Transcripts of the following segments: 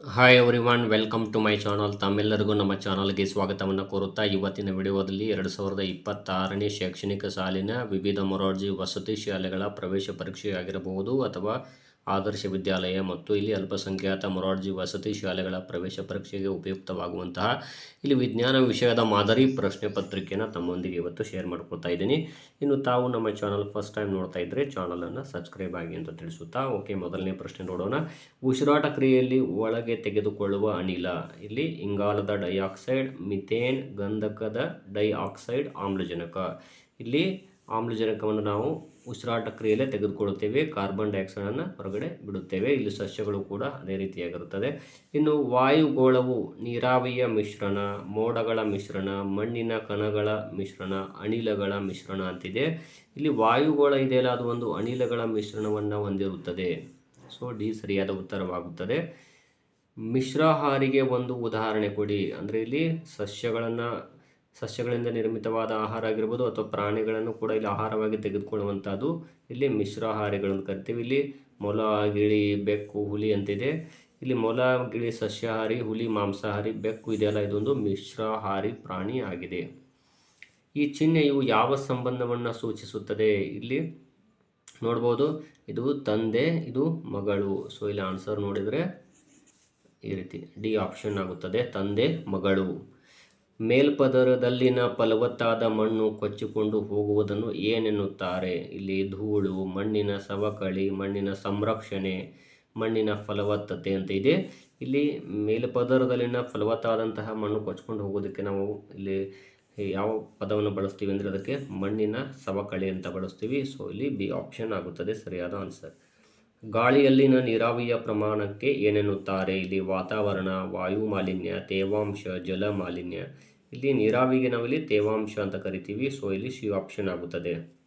Hi everyone welcome to my channel ತಮ್ಮೆಲ್ಲರಿಗೂ ನಮ್ಮ ಚಾನಲ್ಗೆ ಸ್ವಾಗತವನ್ನು ಕೋರುತ್ತಾ ಇವತ್ತಿನ ವಿಡಿಯೋದಲ್ಲಿ ಎರಡು ಸಾವಿರದ ಇಪ್ಪತ್ತಾರನೇ ಶೈಕ್ಷಣಿಕ ಸಾಲಿನ ವಿವಿಧ ಮೊರಾರ್ಜಿ ವಸತಿ ಶಾಲೆಗಳ ಪ್ರವೇಶ ಪರೀಕ್ಷೆಯಾಗಿರಬಹುದು ಅಥವಾ ಆದರ್ಶ ವಿದ್ಯಾಲಯ ಮತ್ತು ಇಲ್ಲಿ ಅಲ್ಪಸಂಖ್ಯಾತ ಮೊರಾರ್ಜಿ ವಸತಿ ಶಾಲೆಗಳ ಪ್ರವೇಶ ಪರೀಕ್ಷೆಗೆ ಉಪಯುಕ್ತವಾಗುವಂತಹ ಇಲ್ಲಿ ವಿಜ್ಞಾನ ವಿಷಯದ ಮಾದರಿ ಪ್ರಶ್ನೆ ಪತ್ರಿಕೆಯನ್ನು ತಮ್ಮೊಂದಿಗೆ ಇವತ್ತು ಶೇರ್ ಮಾಡ್ಕೊಳ್ತಾ ಇದ್ದೀನಿ. ಇನ್ನು ತಾವು ನಮ್ಮ ಚಾನಲ್ ಫಸ್ಟ್ ಟೈಮ್ ನೋಡ್ತಾ ಇದ್ದರೆ ಚಾನಲನ್ನು ಸಬ್ಸ್ಕ್ರೈಬ್ ಆಗಿ ಅಂತ ತಿಳಿಸುತ್ತಾ, ಓಕೆ, ಮೊದಲನೇ ಪ್ರಶ್ನೆ ನೋಡೋಣ. ಉಸಿರಾಟ ಕ್ರಿಯೆಯಲ್ಲಿ ಒಳಗೆ ತೆಗೆದುಕೊಳ್ಳುವ ಅನಿಲ. ಇಲ್ಲಿ ಇಂಗಾಲದ ಡೈಆಕ್ಸೈಡ್, ಮಿಥೇನ್ ಗಂಧಕದ ಡೈಆಕ್ಸೈಡ್ ಆಮ್ಲಜನಕ. ಇಲ್ಲಿ ಆಮ್ಲಜನಕವನ್ನು ನಾವು ಉಸಿರಾಟ ಕ್ರಿಯೆಯಲ್ಲೇ ತೆಗೆದುಕೊಳ್ಳುತ್ತೇವೆ ಕಾರ್ಬನ್ ಡೈಆಕ್ಸೈಡನ್ನು ಹೊರಗಡೆ ಬಿಡುತ್ತೇವೆ. ಇಲ್ಲಿ ಸಸ್ಯಗಳು ಕೂಡ ಅದೇ ರೀತಿಯಾಗಿರುತ್ತದೆ. ಇನ್ನು ವಾಯುಗೋಳವು ನೀರಾವಿಯ ಮಿಶ್ರಣ, ಮೋಡಗಳ ಮಿಶ್ರಣ, ಮಣ್ಣಿನ ಕಣಗಳ ಮಿಶ್ರಣ, ಅನಿಲಗಳ ಮಿಶ್ರಣ ಅಂತಿದೆ. ಇಲ್ಲಿ ವಾಯುಗೋಳ ಇದೆಯಲ್ಲ, ಅದು ಒಂದು ಅನಿಲಗಳ ಮಿಶ್ರಣವನ್ನು ಹೊಂದಿರುತ್ತದೆ. ಸೊ ಡಿ ಸರಿಯಾದ ಉತ್ತರವಾಗುತ್ತದೆ. ಮಿಶ್ರಾಹಾರಿಗೆ ಒಂದು ಉದಾಹರಣೆ ಕೊಡಿ. ಅಂದರೆ ಇಲ್ಲಿ ಸಸ್ಯಗಳನ್ನು ಸಸ್ಯಗಳಿಂದ ನಿರ್ಮಿತವಾದ ಆಹಾರ ಆಗಿರ್ಬೋದು ಅಥವಾ ಪ್ರಾಣಿಗಳನ್ನು ಕೂಡ ಇಲ್ಲಿ ಆಹಾರವಾಗಿ ತೆಗೆದುಕೊಳ್ಳುವಂಥದ್ದು. ಇಲ್ಲಿ ಮಿಶ್ರಾಹಾರಿಗಳನ್ನು ಕರಿತೀವಿ. ಇಲ್ಲಿ ಮೊಲ, ಗಿಳಿ, ಬೆಕ್ಕು, ಹುಲಿ ಅಂತಿದೆ. ಇಲ್ಲಿ ಮೊಲ, ಗಿಳಿ, ಸಸ್ಯಾಹಾರಿ, ಹುಲಿ, ಮಾಂಸಾಹಾರಿ, ಬೆಕ್ಕು ಇದೆಯಲ್ಲ ಇದೊಂದು ಮಿಶ್ರಾಹಾರಿ ಪ್ರಾಣಿ ಆಗಿದೆ. ಈ ಚಿಹ್ನೆಯು ಯಾವ ಸಂಬಂಧವನ್ನು ಸೂಚಿಸುತ್ತದೆ? ಇಲ್ಲಿ ನೋಡ್ಬೋದು. ಇದು ತಂದೆ, ಇದು ಮಗಳು. ಸೊ ಇಲ್ಲಿ ಆನ್ಸರ್ ನೋಡಿದರೆ ಈ ರೀತಿ ಡಿ ಆಪ್ಷನ್ ಆಗುತ್ತದೆ. ತಂದೆ, ಮಗಳು. ಮೇಲ್ಪದರದಲ್ಲಿನ ಫಲವತ್ತಾದ ಮಣ್ಣು ಕೊಚ್ಚಿಕೊಂಡು ಹೋಗುವುದನ್ನು ಏನೆನ್ನುತ್ತಾರೆ? ಇಲ್ಲಿ ಧೂಳು, ಮಣ್ಣಿನ ಸವಕಳಿ, ಮಣ್ಣಿನ ಸಂರಕ್ಷಣೆ, ಮಣ್ಣಿನ ಫಲವತ್ತತೆ ಅಂತ ಇದೆ. ಇಲ್ಲಿ ಮೇಲ್ಪದರದಲ್ಲಿನ ಫಲವತ್ತಾದಂತಹ ಮಣ್ಣು ಕೊಚ್ಕೊಂಡು ಹೋಗೋದಕ್ಕೆ ನಾವು ಇಲ್ಲಿ ಯಾವ ಪದವನ್ನು ಬಳಸ್ತೀವಿ ಅಂದರೆ ಅದಕ್ಕೆ ಮಣ್ಣಿನ ಸವಕಳಿ ಅಂತ ಬಳಸ್ತೀವಿ. ಸೊ ಇಲ್ಲಿ ಬಿ ಆಪ್ಷನ್ ಆಗುತ್ತದೆ, ಸರಿಯಾದ ಆನ್ಸರ್ ಗಾಳಿಯಲ್ಲಿನ ನೀರಾವಿಯ ಪ್ರಮಾಣಕ್ಕೆ ಏನೆನ್ನುತ್ತಾರೆ? ಇಲ್ಲಿ ವಾತಾವರಣ, ವಾಯು ಮಾಲಿನ್ಯ, ತೇವಾಂಶ, ಜಲ ಮಾಲಿನ್ಯ. ಇಲ್ಲಿ ನೀರಾವಿಗೆ ನಾವಿಲ್ಲಿ ತೇವಾಂಶ ಅಂತ ಕರಿತೀವಿ. ಸೊ ಇಲ್ಲಿ ಸಿ ಆಪ್ಷನ್ ಆಗುತ್ತದೆ.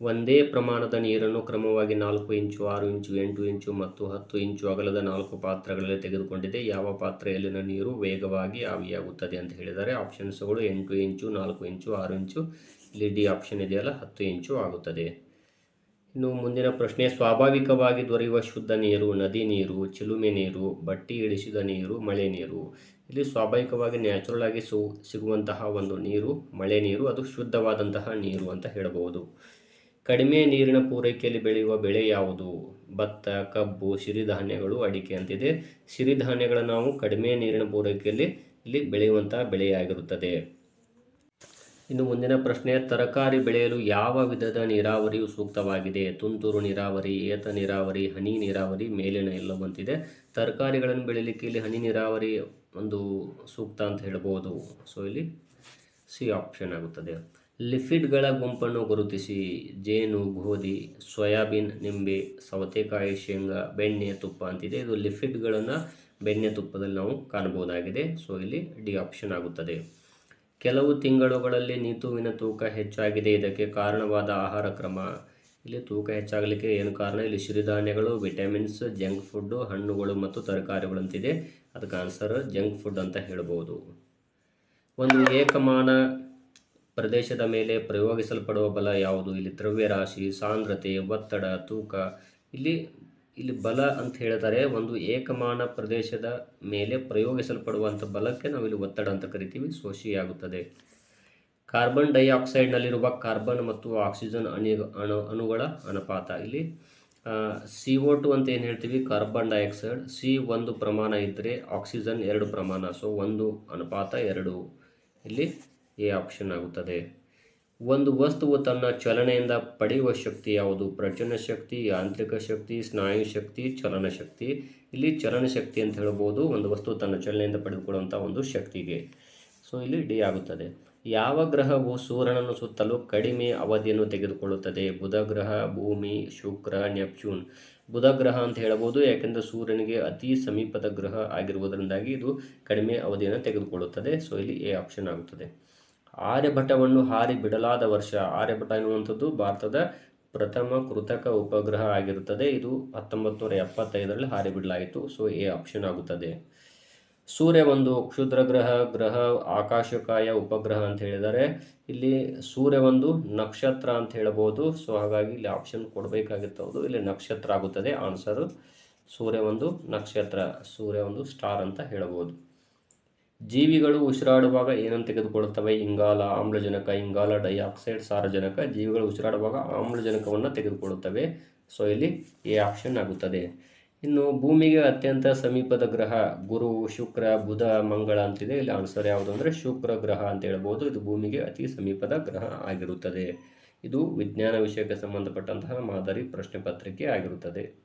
ಒಂದೇ ಪ್ರಮಾಣದ ನೀರನ್ನು ಕ್ರಮವಾಗಿ ನಾಲ್ಕು ಇಂಚು, ಆರು ಇಂಚು, ಎಂಟು ಇಂಚು ಮತ್ತು ಹತ್ತು ಇಂಚು ಅಗಲದ ನಾಲ್ಕು ಪಾತ್ರಗಳಲ್ಲಿ ತೆಗೆದುಕೊಂಡಿದೆ. ಯಾವ ಪಾತ್ರೆಯಲ್ಲಿನ ನೀರು ವೇಗವಾಗಿ ಆವಿಯಾಗುತ್ತದೆ ಅಂತ ಹೇಳಿದರೆ ಆಪ್ಷನ್ಸ್ಗಳು ಎಂಟು ಇಂಚು, ನಾಲ್ಕು ಇಂಚು, ಆರು ಇಂಚು. ಇಲ್ಲಿ ಡಿ ಆಪ್ಷನ್ ಇದೆಯಲ್ಲ, ಹತ್ತು ಇಂಚು ಆಗುತ್ತದೆ. ಇನ್ನು ಮುಂದಿನ ಪ್ರಶ್ನೆ, ಸ್ವಾಭಾವಿಕವಾಗಿ ದೊರೆಯುವ ಶುದ್ಧ ನೀರು, ನದಿ ನೀರು, ಚಿಲುಮೆ ನೀರು, ಬಟ್ಟಿ ಇಳಿಸಿದ ನೀರು, ಮಳೆ ನೀರು. ಇಲ್ಲಿ ಸ್ವಾಭಾವಿಕವಾಗಿ ನ್ಯಾಚುರಲ್ ಆಗಿ ಸು, ಸಿಗುವಂತಹ ಒಂದು ನೀರು, ಮಳೆ ನೀರು, ಅದು ಶುದ್ಧವಾದಂತಹ ನೀರು ಅಂತ ಹೇಳಬಹುದು. ಕಡಿಮೆ ನೀರಿನ ಪೂರೈಕೆಯಲ್ಲಿ ಬೆಳೆಯುವ ಬೆಳೆ ಯಾವುದು? ಭತ್ತ, ಕಬ್ಬು, ಸಿರಿಧಾನ್ಯಗಳು, ಅಡಿಕೆ ಅಂತಿದೆ. ಸಿರಿಧಾನ್ಯಗಳನ್ನು ನಾವು ಕಡಿಮೆ ನೀರಿನ ಪೂರೈಕೆಯಲ್ಲಿ ಇಲ್ಲಿ ಬೆಳೆಯುವಂತಹ ಬೆಳೆಯಾಗಿರುತ್ತದೆ. ಇನ್ನು ಮುಂದಿನ ಪ್ರಶ್ನೆ, ತರಕಾರಿ ಬೆಳೆಯಲು ಯಾವ ವಿಧದ ನೀರಾವರಿಯು ಸೂಕ್ತವಾಗಿದೆ? ತುಂತುರು ನೀರಾವರಿ, ಏತ ನೀರಾವರಿ, ಹನಿ ನೀರಾವರಿ ಮೇಲಿನ ಎಲ್ಲವಂತಿದೆ ತರಕಾರಿಗಳನ್ನು ಬೆಳೀಲಿಕ್ಕೆ ಇಲ್ಲಿ ಹನಿ ನೀರಾವರಿ ಒಂದು ಸೂಕ್ತ ಅಂತ ಹೇಳ್ಬೋದು. ಸೊ ಇಲ್ಲಿ ಸಿ ಆಪ್ಷನ್ ಆಗುತ್ತದೆ. ಲಿಫಿಡ್ಗಳ ಗುಂಪನ್ನು ಗುರುತಿಸಿ. ಜೇನು, ಗೋಧಿ, ಸೋಯಾಬೀನ್, ನಿಂಬೆ ಸವತೆಕಾಯಿ ಶೇಂಗಾ, ಬೆಣ್ಣೆ, ತುಪ್ಪ ಅಂತಿದೆ. ಇದು ಲಿಫಿಡ್ಗಳನ್ನು ಬೆಣ್ಣೆ ತುಪ್ಪದಲ್ಲಿ ನಾವು ಕಾಣಬಹುದಾಗಿದೆ. ಸೊ ಇಲ್ಲಿ ಡಿ ಆಪ್ಷನ್ ಆಗುತ್ತದೆ. ಕೆಲವು ತಿಂಗಳುಗಳಲ್ಲಿ ನೀತುವಿನ ತೂಕ ಹೆಚ್ಚಾಗಿದೆ. ಇದಕ್ಕೆ ಕಾರಣವಾದ ಆಹಾರ ಕ್ರಮ. ಇಲ್ಲಿ ತೂಕ ಹೆಚ್ಚಾಗಲಿಕ್ಕೆ ಏನು ಕಾರಣ? ಇಲ್ಲಿ ಸಿರಿಧಾನ್ಯಗಳು, ವಿಟಮಿನ್ಸ್, ಜಂಕ್ ಫುಡ್ಡು, ಹಣ್ಣುಗಳು ಮತ್ತು ತರಕಾರಿಗಳು ಅಂತಿದೆ ಅದಕ್ಕೆ ಆನ್ಸರ್ ಜಂಕ್ ಫುಡ್ ಅಂತ ಹೇಳ್ಬೋದು. ಒಂದು ಏಕಮಾನ ಪ್ರದೇಶದ ಮೇಲೆ ಪ್ರಯೋಗಿಸಲ್ಪಡುವ ಬಲ ಯಾವುದು? ಇಲ್ಲಿ ದ್ರವ್ಯರಾಶಿ, ಸಾಂದ್ರತೆ, ಒತ್ತಡ, ತೂಕ. ಇಲ್ಲಿ ಇಲ್ಲಿ ಬಲ ಅಂತ ಹೇಳ್ತಾರೆ, ಒಂದು ಏಕಮಾನ ಪ್ರದೇಶದ ಮೇಲೆ ಪ್ರಯೋಗಿಸಲ್ಪಡುವಂಥ ಬಲಕ್ಕೆ ನಾವು ಇಲ್ಲಿ ಒತ್ತಡ ಅಂತ ಕರಿತೀವಿ ಆಗುತ್ತದೆ ಕಾರ್ಬನ್ ಡೈಆಕ್ಸೈಡ್ನಲ್ಲಿರುವ ಕಾರ್ಬನ್ ಮತ್ತು ಆಕ್ಸಿಜನ್ ಅಣಿ, ಅಣು, ಅಣುಗಳ ಅನುಪಾತ ಇಲ್ಲಿ ಸಿ ಒ ಟು ಅಂತ ಏನು ಹೇಳ್ತೀವಿ? Carbon dioxide. ಸಿ ಒಂದು ಪ್ರಮಾಣ ಇದ್ದರೆ ಆಕ್ಸಿಜನ್ ಎರಡು ಪ್ರಮಾಣ. ಸೊ, ಒಂದು ಅನುಪಾತ ಎರಡು. ಇಲ್ಲಿ ಎ ಆಪ್ಷನ್ ಆಗುತ್ತದೆ. ಒಂದು ವಸ್ತುವು ತನ್ನ ಚಲನೆಯಿಂದ ಪಡೆಯುವ ಶಕ್ತಿ ಯಾವುದು? ಪ್ರಚನ ಶಕ್ತಿ ಯಾಂತ್ರಿಕ ಶಕ್ತಿ, ಸ್ನಾಯು ಶಕ್ತಿ, ಚಲನ ಶಕ್ತಿ. ಇಲ್ಲಿ ಚಲನ ಶಕ್ತಿ ಅಂತ ಹೇಳ್ಬೋದು, ಒಂದು ವಸ್ತು ತನ್ನ ಚಲನೆಯಿಂದ ಪಡೆದುಕೊಳ್ಳುವಂಥ ಒಂದು ಶಕ್ತಿಗೆ. ಸೊ ಇಲ್ಲಿ ಡಿ ಆಗುತ್ತದೆ. ಯಾವ ಗ್ರಹವು ಸೂರ್ಯನನ್ನು ಸುತ್ತಲು ಕಡಿಮೆ ಅವಧಿಯನ್ನು ತೆಗೆದುಕೊಳ್ಳುತ್ತದೆ? ಬುಧ ಗ್ರಹ, ಭೂಮಿ, ಶುಕ್ರ ನೆಪ್ಚೂನ್ ಬುಧ ಗ್ರಹ ಅಂತ ಹೇಳಬಹುದು ಯಾಕೆಂದರೆ ಸೂರ್ಯನಿಗೆ ಅತಿ ಸಮೀಪದ ಗ್ರಹ ಆಗಿರುವುದರಿಂದಾಗಿ ಇದು ಕಡಿಮೆ ಅವಧಿಯನ್ನು ತೆಗೆದುಕೊಳ್ಳುತ್ತದೆ. ಸೊ ಇಲ್ಲಿ ಎ ಆಪ್ಷನ್ ಆಗುತ್ತದೆ. ಆರ್ಯಭಟವನ್ನು ಹಾರಿ ಬಿಡಲಾದ ವರ್ಷ. ಆರ್ಯಭಟ ಎನ್ನುವಂಥದ್ದು ಭಾರತದ ಪ್ರಥಮ ಕೃತಕ ಉಪಗ್ರಹ ಆಗಿರುತ್ತದೆ. ಇದು ಹತ್ತೊಂಬತ್ತು ನೂರ ಎಪ್ಪತ್ತೈದರಲ್ಲಿ ಹಾರಿ ಬಿಡಲಾಯಿತು. ಸೊ, ಎ ಆಪ್ಷನ್ ಆಗುತ್ತದೆ. ಸೂರ್ಯ ಒಂದು ಕ್ಷುದ್ರ ಗ್ರಹ ಗ್ರಹ ಆಕಾಶಕಾಯ ಉಪಗ್ರಹ ಅಂತ ಹೇಳಿದರೆ ಇಲ್ಲಿ ಸೂರ್ಯ ಒಂದು ನಕ್ಷತ್ರ ಅಂತ ಹೇಳ್ಬೋದು. ಸೊ, ಹಾಗಾಗಿ ಇಲ್ಲಿ ಆಪ್ಷನ್ ಕೊಡಬೇಕಾಗಿತ್ತು ಹೌದು ಇಲ್ಲಿ ನಕ್ಷತ್ರ ಆಗುತ್ತದೆ. ಆನ್ಸರು ಸೂರ್ಯ ಒಂದು ನಕ್ಷತ್ರ, ಸೂರ್ಯ ಒಂದು ಸ್ಟಾರ್ ಅಂತ ಹೇಳಬಹುದು ಜೀವಿಗಳು ಉಸಿರಾಡುವಾಗ ಏನನ್ನು ತೆಗೆದುಕೊಳ್ಳುತ್ತವೆ? ಇಂಗಾಲ, ಆಮ್ಲಜನಕ, ಇಂಗಾಲ ಡೈಆಕ್ಸೈಡ್, ಸಾರಜನಕ. ಜೀವಿಗಳು ಉಸಿರಾಡುವಾಗ ಆಮ್ಲಜನಕವನ್ನು ತೆಗೆದುಕೊಳ್ಳುತ್ತವೆ. ಸೊ ಇಲ್ಲಿ ಎ ಆಪ್ಷನ್ ಆಗುತ್ತದೆ. ಇನ್ನು ಭೂಮಿಗೆ ಅತ್ಯಂತ ಸಮೀಪದ ಗ್ರಹ ಗುರು, ಶುಕ್ರ, ಬುಧ, ಮಂಗಳ ಅಂತಿದೆ. ಇಲ್ಲಿ ಆನ್ಸರ್ ಯಾವುದು ಅಂದರೆ ಶುಕ್ರ ಗ್ರಹ ಅಂತ ಹೇಳ್ಬೋದು. ಇದು ಭೂಮಿಗೆ ಅತಿ ಸಮೀಪದ ಗ್ರಹ ಆಗಿರುತ್ತದೆ. ಇದು ವಿಜ್ಞಾನ ವಿಷಯಕ್ಕೆ ಸಂಬಂಧಪಟ್ಟಂತಹ ಮಾದರಿ ಪ್ರಶ್ನೆ ಆಗಿರುತ್ತದೆ.